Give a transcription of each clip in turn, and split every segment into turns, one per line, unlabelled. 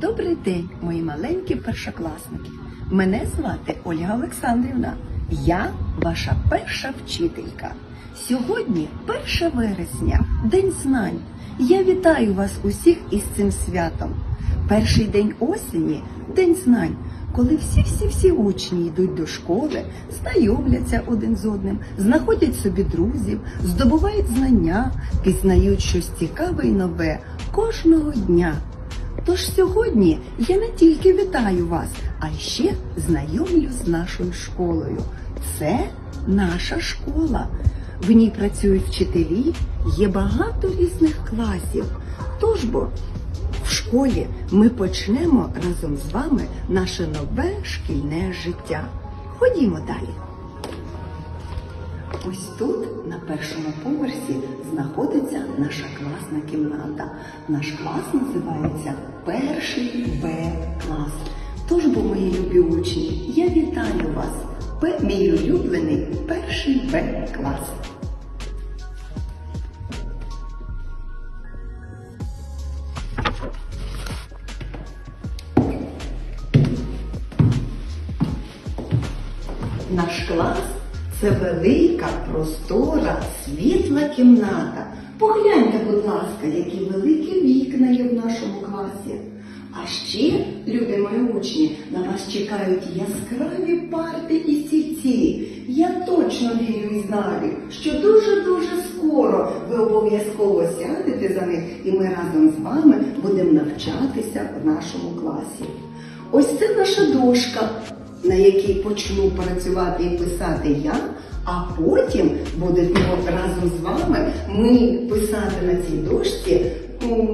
Добрий день, мої маленькі першокласники. Мене звати Ольга Олександрівна. Я ваша перша вчителька. Сьогодні 1 вересня, День знань. Я вітаю вас усіх із цим святом. Перший день осені День знань, коли всі-всі-всі учні йдуть до школи, знайомляться один з одним, знаходять собі друзів, здобувають знання, пізнають щось цікаве і нове кожного дня. Тож сьогодні я не тільки вітаю вас, а ще знайомлю з нашою школою. Це наша школа. В ній працюють вчителі, є багато різних класів. Тож бо в школі ми почнемо разом з вами наше нове шкільне життя. Ходімо далі. Ось тут, на першому поверсі, знаходиться наша класна кімната. Наш клас називається перший Б клас. Тож, бо мої любі учні, я вітаю вас. П, мій улюблений перший Б клас. Наш клас це велика, простора, світла кімната. Погляньте, будь ласка, які великі вікна є в нашому класі. А ще, любі мої учні, на вас чекають яскраві парти і стільці. Я точно вірю і знаю, що дуже-дуже скоро ви обов'язково сядете за них, і ми разом з вами будемо навчатися в нашому класі. Ось це наша дошка, на якій почну працювати і писати я, а потім будемо разом з вами ми писати на цій дошці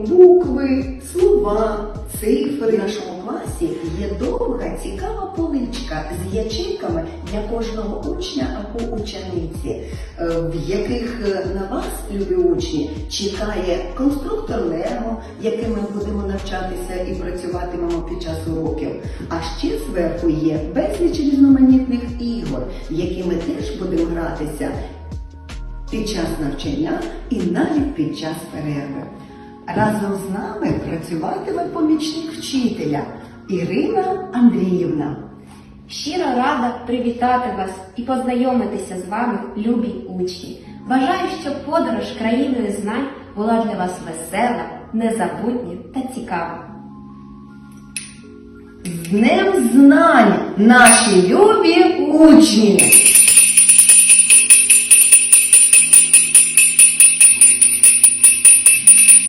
букви, слова, цифри. В нашому класі є довга, цікава поличка з ячейками для кожного учня або учениці, е, в яких е, на вас, любі учні, чекає конструктор Лего, яким ми будемо навчатися і працюватимемо під час уроків. А ще зверху є безліч різноманітних ігор, які ми теж будемо гратися під час навчання і навіть під час перерви. Разом з нами працюватиме помічник вчителя Ірина Андріївна.
Щиро рада привітати вас і познайомитися з вами, любі учні. Бажаю, щоб подорож країною знань була для вас весела, незабутня та цікава.
З Днем знань, наші любі учні!